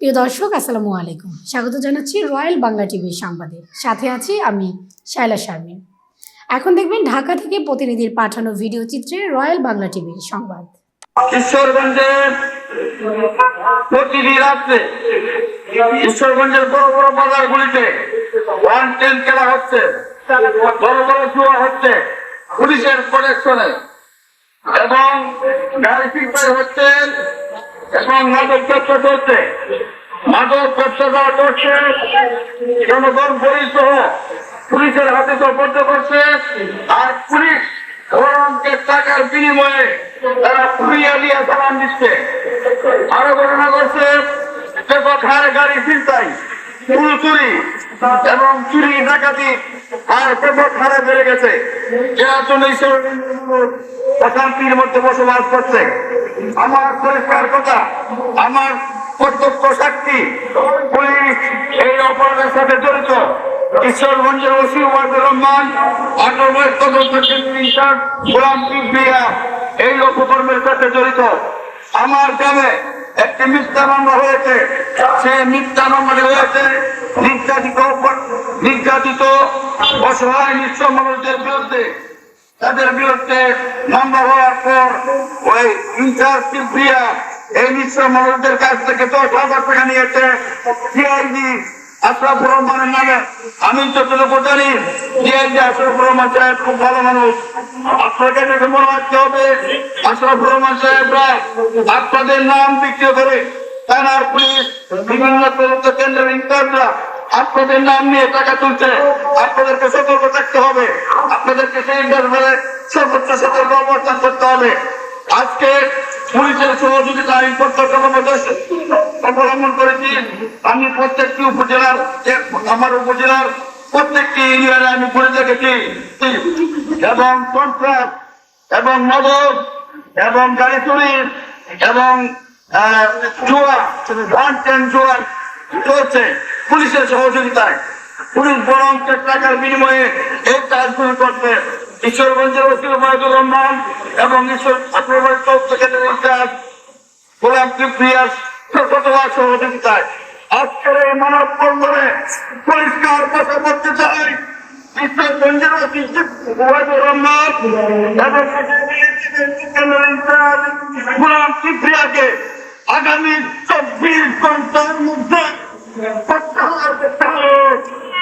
প্রিয় দর্শক, আসসালামু আলাইকুম। স্বাগত জানাচ্ছি রয়্যাল বাংলা টিভির সংবাদে। সাথে আছি আমি শায়লা শারমিন। এখন দেখবেন ঢাকা থেকে প্রতিনিধির পাঠানো ভিডিও চিত্রে রয়্যাল বাংলা টিভির সংবাদ। বড় বড় হচ্ছে। পুলিশের এবং গাড়ি পিকপাই হচ্ছে এবং মাদক ব্যবসা করছে মাদক ব্যবসা যারা করছে, জনগণ পরিচিত পুলিশের হাতে সপর্দ করছে, আর পুলিশ টাকার বিনিময়ে তারা পুরিয়া দিয়ে চালান দিচ্ছে। আরও ঘটনা করছে গাড়ি চিন্তাই ফুল চুরি। এবং চুরি ডাকাতি আর বেপথ হারে বেড়ে গেছে। যার জন্য অশান্তির মধ্যে বসবাস করছে। আমার পরিষ্কার কথা, আমার প্রত্যক্ষ সাক্ষী, পুলিশ এই অপরাধের সাথে জড়িত। ঈশ্বরগঞ্জের ওসি ওয়াজুর রহমান আটমের তদন্ত গোলাম এই অপকর্মের সাথে জড়িত। আমার গ্রামে একটি মিথ্যা মামলা হয়েছে। সে মিথ্যা মামলা হয়েছে। নির্যাতিত নির্যাতিত অসহায় নিঃস্ব মানুষদের বিরুদ্ধে। তাদের বিরুদ্ধে মামলা হওয়ার পর ওই ইনচার্জ দিয়া এই নিঃস্ব মানুষদের কাছ থেকে দশ হাজার টাকা নিয়েছে। সিআইডি আশরাফুর রহমানের নামে আমি যতটুকু জানি সাহেব খুব ভালো মানুষ। মনে নাম বিক্রি করে থানার পুলিশ, বিভিন্ন তদন্ত নাম নিয়ে টাকা তুলছে। আপনাদেরকে সতর্ক থাকতে হবে। আপনাদেরকে সেই সর্বোচ্চ সতর্ক অবস্থান করতে হবে। আজকে পুলিশের সহযোগিতা প্রত্যক্ষ অবলম্বন করেছি। আমি প্রত্যেকটি উপজেলার, আমার উপজেলার প্রত্যেকটি ইউনিয়নে আমি ঘুরে দেখেছি। এবং কন্ট্রাক্ট এবং মাদক এবং গাড়ি চুরি এবং জুয়া ওয়ান চলছে পুলিশের সহযোগিতায়। পুলিশ বরং টাকার বিনিময়ে এই কাজগুলো করছে। ঈশ্বরগঞ্জের ওসিল মাহিদুর রহমান এবং ঈশ্বর আক্রমণ গোলাম শতবার সহযোগিতায়। আজকের এই মানব বন্ধনে পরিষ্কার কথা বলতে চাই। ঈশ্বরগঞ্জের ওসি মাহিদুর রহমান এবং গোলাম কিপ্রিয়াকে আগামী চব্বিশ ঘণ্টার মধ্যে প্রত্যাহার করতে হবে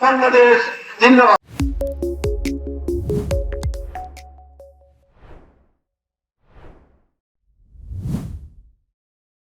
বাংলাদেশ জিন্দাবাদ